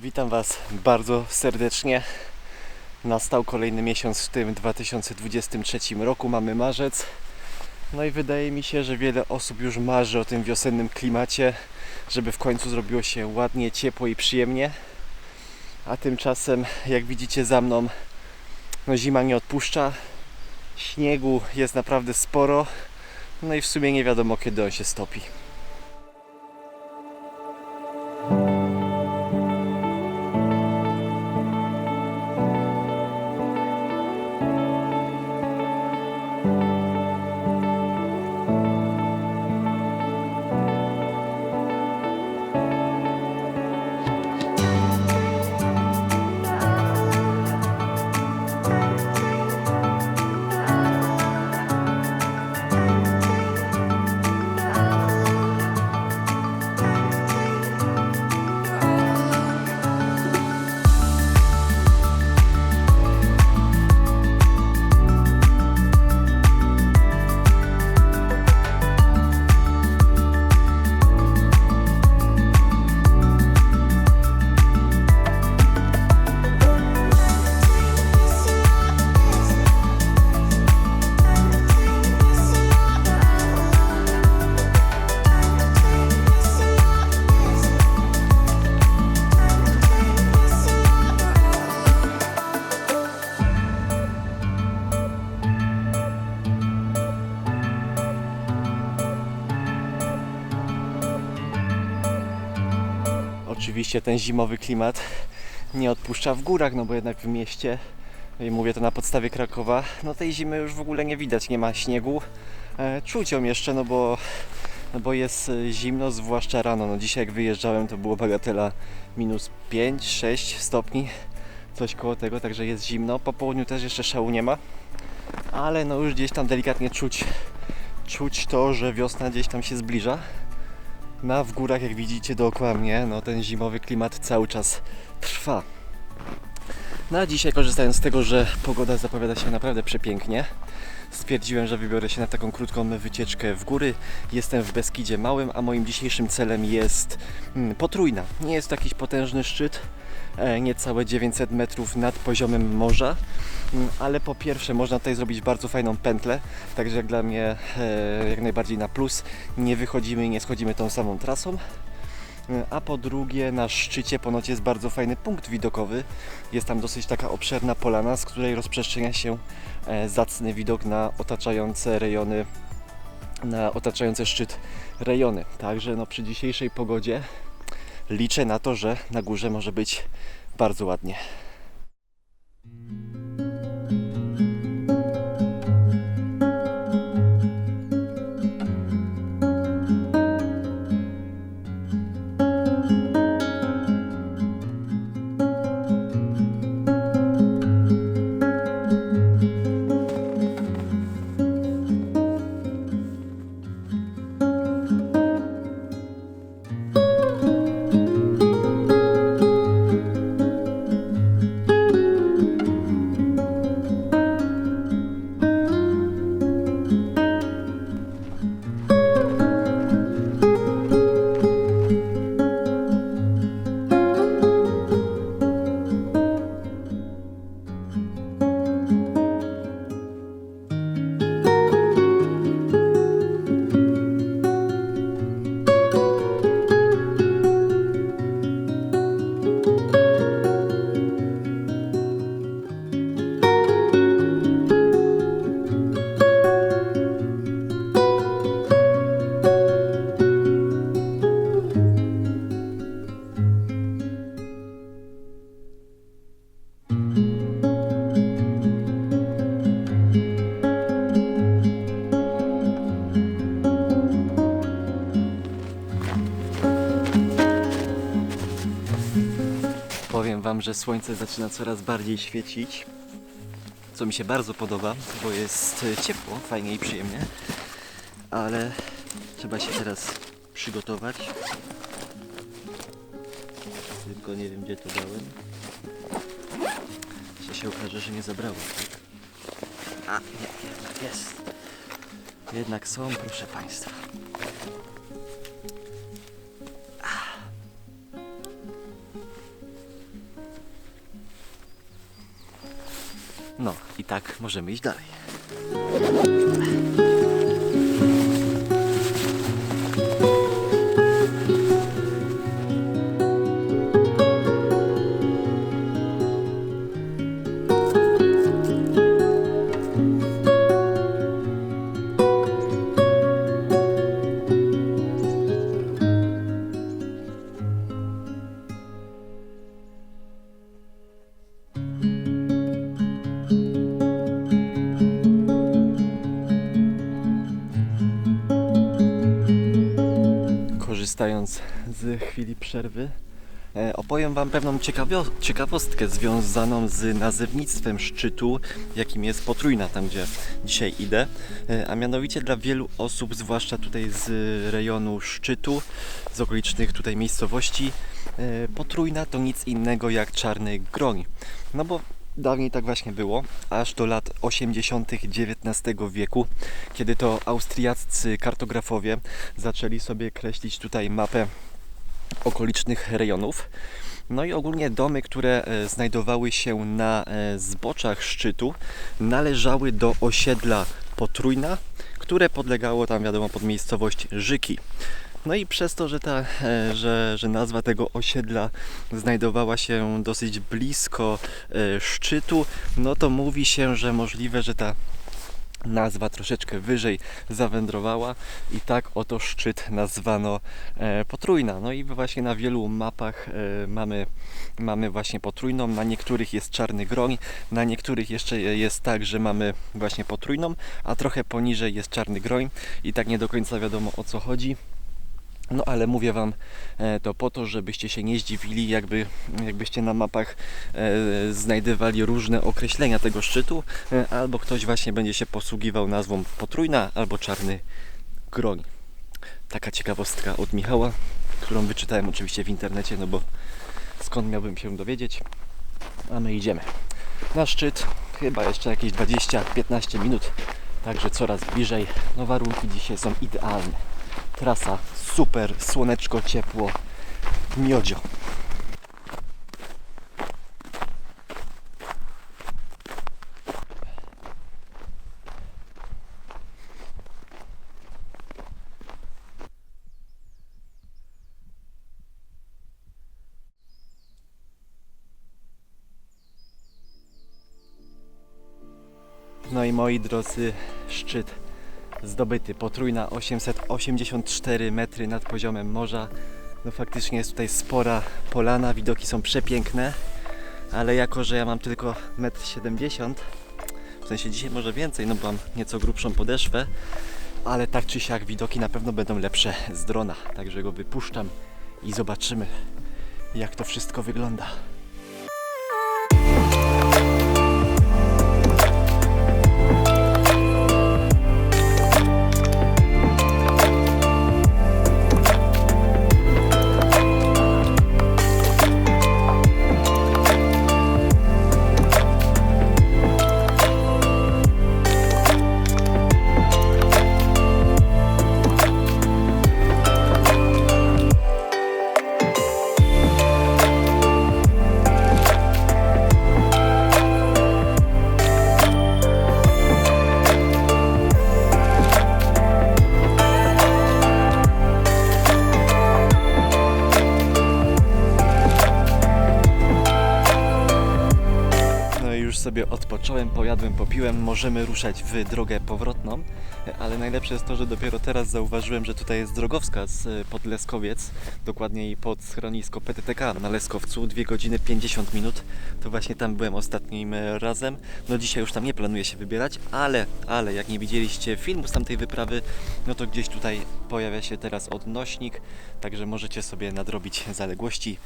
Witam Was bardzo serdecznie. Nastał kolejny miesiąc w tym 2023 roku. Mamy marzec. No i wydaje mi się, że wiele osób już marzy o tym wiosennym klimacie, żeby w końcu zrobiło się ładnie, ciepło i przyjemnie. A tymczasem, jak widzicie za mną, no zima nie odpuszcza. Śniegu jest naprawdę sporo. No i w sumie nie wiadomo kiedy on się stopi. Oczywiście ten zimowy klimat nie odpuszcza w górach, no bo jednak w mieście, i mówię to na podstawie Krakowa, no tej zimy już w ogóle nie widać, nie ma śniegu. E, czuć ją jeszcze, no bo, no bo jest e, zimno, zwłaszcza rano. No dzisiaj jak wyjeżdżałem to było bagatela minus 5-6 stopni, coś koło tego, także jest zimno. Po południu też jeszcze szału nie ma, ale no już gdzieś tam delikatnie czuć, czuć to, że wiosna gdzieś tam się zbliża. No a w górach, jak widzicie dookoła mnie, no ten zimowy klimat cały czas trwa. No a dzisiaj korzystając z tego, że pogoda zapowiada się naprawdę przepięknie, stwierdziłem, że wybiorę się na taką krótką wycieczkę w góry. Jestem w Beskidzie Małym, a moim dzisiejszym celem jest mm, Potrójna. Nie jest to jakiś potężny szczyt, niecałe 900 metrów nad poziomem morza, Mm, ale po pierwsze można tutaj zrobić bardzo fajną pętlę, także jak dla mnie e, jak najbardziej na plus. Nie wychodzimy i nie schodzimy tą samą trasą. E, A po drugie, na szczycie ponoć jest bardzo fajny punkt widokowy. Jest tam dosyć taka obszerna polana, z której rozprzestrzenia się e, zacny widok na otaczające rejony, na otaczające szczyt rejony. Także no, przy dzisiejszej pogodzie liczę na to, że na górze może być bardzo ładnie. Wam, że słońce zaczyna coraz bardziej świecić, co mi się bardzo podoba, bo jest ciepło, fajnie i przyjemnie, ale trzeba się teraz przygotować. Tylko nie wiem, gdzie to dałem. Jeszcze się okaże, że nie zabrałem. A, nie, jednak jest. Jednak są, proszę Państwa. No i tak możemy iść dalej. Korzystając z chwili przerwy, e, opowiem Wam pewną ciekawostkę związaną z nazewnictwem szczytu, jakim jest Potrójna, tam gdzie dzisiaj idę. E, A mianowicie dla wielu osób, zwłaszcza tutaj z rejonu szczytu, z okolicznych tutaj miejscowości, e, Potrójna to nic innego jak czarny groń. No bo Dawniej tak właśnie było, aż do lat 80. XIX wieku, kiedy to austriaccy kartografowie zaczęli sobie kreślić tutaj mapę okolicznych rejonów. No i ogólnie domy, które e, znajdowały się na e, zboczach szczytu, należały do osiedla Potrójna, które podlegało tam, wiadomo, pod miejscowość Żyki. No i przez to, że, ta, e, że, że nazwa tego osiedla znajdowała się dosyć blisko e, szczytu, no to mówi się, że możliwe, że ta nazwa troszeczkę wyżej zawędrowała i tak oto szczyt nazwano e, Potrójna. No i właśnie na wielu mapach mamy, mamy właśnie Potrójną, na niektórych jest Czarny Groń, na niektórych jeszcze jest tak, że mamy właśnie Potrójną, a trochę poniżej jest Czarny Groń i tak nie do końca wiadomo o co chodzi. No ale mówię Wam e, to po to, żebyście się nie zdziwili, jakby, jakbyście na mapach e, znajdywali różne określenia tego szczytu, e, albo ktoś właśnie będzie się posługiwał nazwą Potrójna albo Czarny Groń. Taka ciekawostka od Michała, którą wyczytałem oczywiście w internecie, no bo skąd miałbym się dowiedzieć. A my idziemy. Na szczyt chyba jeszcze jakieś 20-15 minut, także coraz bliżej. No warunki dzisiaj są idealne. Trasa super, słoneczko, ciepło, miodzio. No i moi drodzy, szczyt zdobyty. Potrójna 884 metry nad poziomem morza. No faktycznie jest tutaj spora polana, widoki są przepiękne, ale jako, że ja mam tylko 1,70 m, w sensie dzisiaj może więcej, no bo mam nieco grubszą podeszwę, ale tak czy siak widoki na pewno będą lepsze z drona, także go wypuszczam i zobaczymy jak to wszystko wygląda. Odpocząłem, pojadłem, popiłem, możemy ruszać w drogę powrotną, ale najlepsze jest to, że dopiero teraz zauważyłem, że tutaj jest drogowskaz y, pod Leskowiec, dokładniej pod schronisko PTTK na Leskowcu, 2 godziny 50 minut, to właśnie tam byłem ostatnim y, razem, no dzisiaj już tam nie planuję się wybierać, ale, ale jak nie widzieliście filmu z tamtej wyprawy, no to gdzieś tutaj pojawia się teraz odnośnik, także możecie sobie nadrobić zaległości,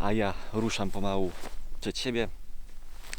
a ja ruszam pomału przed siebie,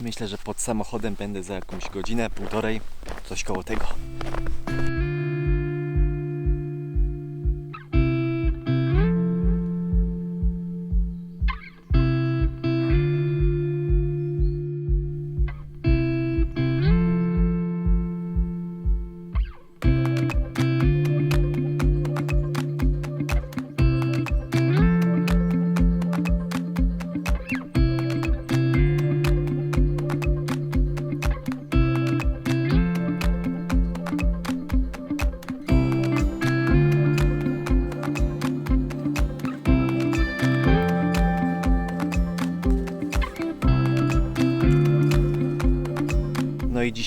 Myślę, że pod samochodem będę za jakąś godzinę, półtorej, coś koło tego.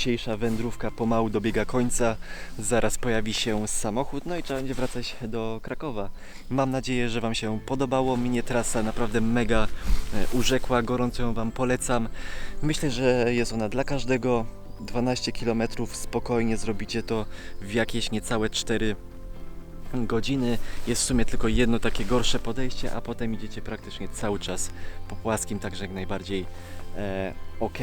Dzisiejsza wędrówka pomału dobiega końca. Zaraz pojawi się samochód, no i trzeba będzie wracać do Krakowa. Mam nadzieję, że Wam się podobało. Minie trasa naprawdę mega e, urzekła, gorąco ją Wam polecam. Myślę, że jest ona dla każdego. 12 km spokojnie zrobicie to w jakieś niecałe 4 godziny. Jest w sumie tylko jedno takie gorsze podejście, a potem idziecie praktycznie cały czas po płaskim, także jak najbardziej e, ok.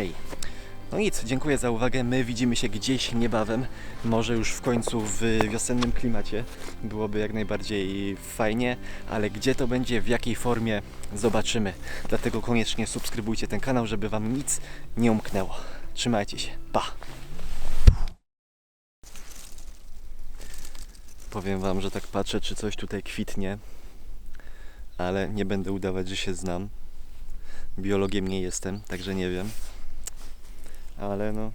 No nic, dziękuję za uwagę. My widzimy się gdzieś niebawem, może już w końcu w wiosennym klimacie. Byłoby jak najbardziej fajnie, ale gdzie to będzie, w jakiej formie, zobaczymy. Dlatego koniecznie subskrybujcie ten kanał, żeby Wam nic nie umknęło. Trzymajcie się, pa! Powiem Wam, że tak patrzę, czy coś tutaj kwitnie, ale nie będę udawać, że się znam. Biologiem nie jestem, także nie wiem. Ale no,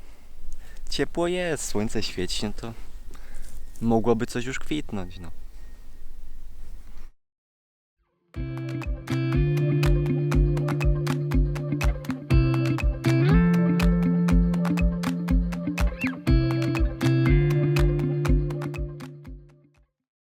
ciepło jest, słońce świeci, no to mogłoby coś już kwitnąć, no.